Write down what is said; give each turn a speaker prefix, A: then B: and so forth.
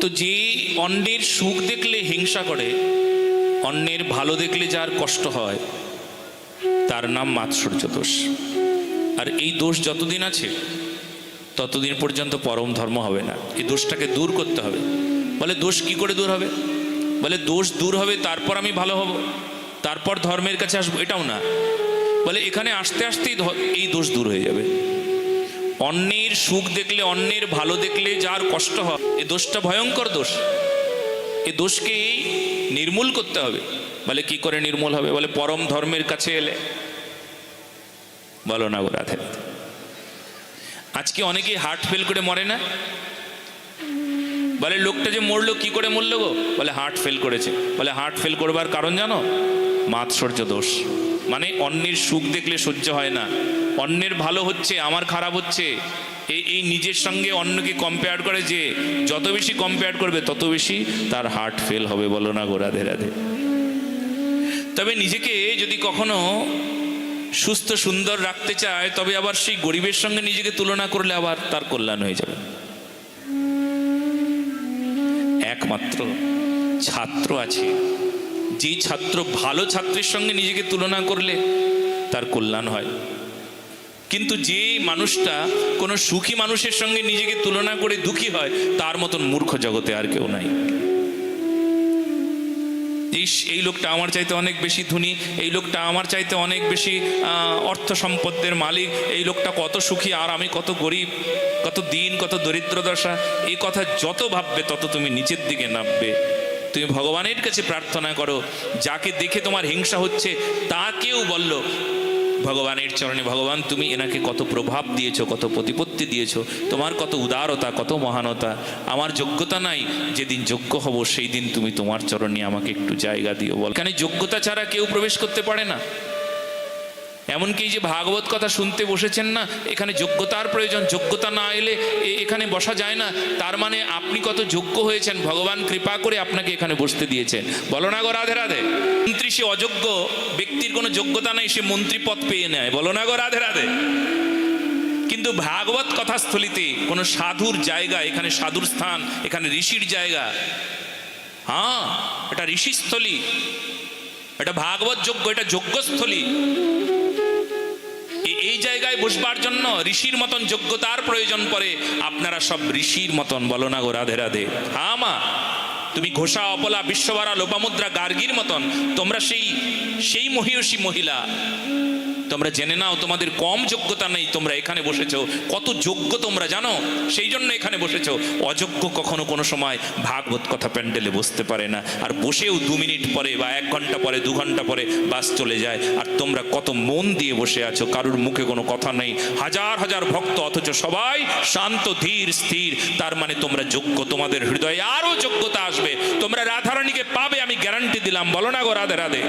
A: তো যে অন্যের সুখ দেখলে হিংসা করে, অন্যের ভালো দেখলে যার কষ্ট হয়, তার নাম মাৎসর্য দোষ আর এই দোষ যতদিন আছে, ততদিন পর্যন্ত পরম ধর্ম হবে না। এই দোষটাকে দূর করতে হবে। বলে দোষ কি করে দূর হবে? বলে দোষ দূর হবে, তারপর আমি ভালো হব। তারপর ধর্মের কাছে আসব, এটাও না। বলে এখানে আসতে আসতেই এই দোষ দূর হয়ে যাবে। অন্যের সুখ দেখলে, অন্যের ভালো দেখলে যার কষ্ট হয়, এ দোষটা ভয়ঙ্কর দোষ। এ দোষকে নির্মূল করতে হবে। বলে, কি করে নির্মূল হবে? বলে, পরম ধর্মের কাছে এলে। বলো না রাধে। আজকে অনেকেই হার্ট ফেল করে মরে না? বলে, লোকটা যে মরলো, কি করে মরলো গো? বলে হার্ট ফেল করেছে। বলে হার্ট ফেল করবার কারণ জানো? মাৎসর্য দোষ। মানে অন্যের সুখ দেখলে সহ্য হয় না। অন্যের ভালো হচ্ছে, আমার খারাপ হচ্ছে, এই এই নিজের সঙ্গে অন্যকে কম্পেয়ার করে যে যত বেশি কম্পেয়ার করবে, তত বেশি তার হার্ট ফেল হবে, বলো না গো, রাধে রাধে। তবে নিজেকে যদি কখনো সুস্থ, সুন্দর রাখতে চায়, তবে আবার সেই গরিবের সঙ্গে নিজেকে তুলনা করলে আবার তার কল্যাণ হয়ে যাবে। একমাত্র ছাত্র আছে যে ছাত্র ভালো ছাত্রের সঙ্গে নিজেকে তুলনা করলে তার কল্যাণ হয়। কিন্তু যে মানুষটা কোনো সুখী মানুষের সঙ্গে নিজেকে তুলনা করে দুঃখী হয়, তার মতন মূর্খ জগতে আর কেউ নাই। এই লোকটা আমার চাইতে অনেক বেশি ধনী, এই লোকটা আমার চাইতে অনেক বেশি অর্থ সম্পদের মালিক, এই লোকটা কত সুখী আর আমি কত গরিব, কত দিন, কত দরিদ্র দশা। এই কথা যত ভাববে, তত তুমি নিচের দিকে নামবে। তুমি ভগবানের কাছে প্রার্থনা করো, যাকে দেখে তোমার হিংসা হচ্ছে, তাকেও বলল ভগবানের চরণে, ভগবান, তুমি এনাকে কত প্রভাব দিয়েছ, কত প্রতিপত্তি দিয়েছ, তোমার কত উদারতা, কত মহানতা। আমার যোগ্যতা নাই, যেদিন যোগ্য হব সেই দিন তুমি তোমার চরণে আমাকে একটু জায়গা দিও বল। এখানে যোগ্যতা ছাড়া কেউ প্রবেশ করতে পারে না। এমনকি এই যে ভাগবত কথা শুনতে বসেছেন না, এখানে যোগ্যতার প্রয়োজন, যোগ্যতা না এলে এখানে বসা যায় না। তার মানে আপনি কত যোগ্য হয়েছেন, ভগবান কৃপা করে আপনাকে এখানে বসতে দিয়েছেন বলো না গো রাধে রাধে। মন্ত্রী সে অযোগ্য, ব্যক্তির কোনো যোগ্যতা নাই, সে মন্ত্রী পদ পেয়ে নেয়। বলো না গো রাধে রাধে। কিন্তু ভাগবত কথাস্থলিতে কোনো সাধুর জায়গা, এখানে সাধুর স্থান, এখানে ঋষির জায়গা হ্যাঁ এটা ঋষিস্থলী, এটা ভাগবত যোগ্য, এটা যজ্ঞস্থলী এ- এই জায়গায় বসবার জন্য ঋষির মতন যোগ্যতার প্রয়োজন পড়ে, আপনারা সব ঋষির মতন, বলো না গো, রাধে রাধে। হা মা? তুমি ঘোষা, অপলা, বিশ্বভারা, লোপামুদ্রা, গার্গীর মতন, তোমরা সেই সেই মহিষী মহিলা। তোমরা জেনে নাও, তোমাদের কম যোগ্যতা নেই, তোমরা এখানে বসেছো। কত যোগ্য তোমরা জানো? সেই জন্য এখানে বসেছো। অযোগ্য কখনো কোনো সময় ভাগবত কথা প্যান্ডেলে বসতে পারে না। আর বসেও দু মিনিট পরে বা এক ঘণ্টা পরে, দু ঘণ্টা পরে বাস চলে যায়। আর তোমরা কত মন দিয়ে বসে আছো, কারুর মুখে কোনো কথা নেই। হাজার হাজার ভক্ত, অথচ সবাই শান্ত, ধীর, স্থির। তার মানে তোমরা যোগ্য, তোমাদের হৃদয়ে আরও যোগ্যতা আসবে। তোমরা রাধারানীকে পাবে আমি গ্যারান্টি দিলাম। বলো না গো রাধে রাধে।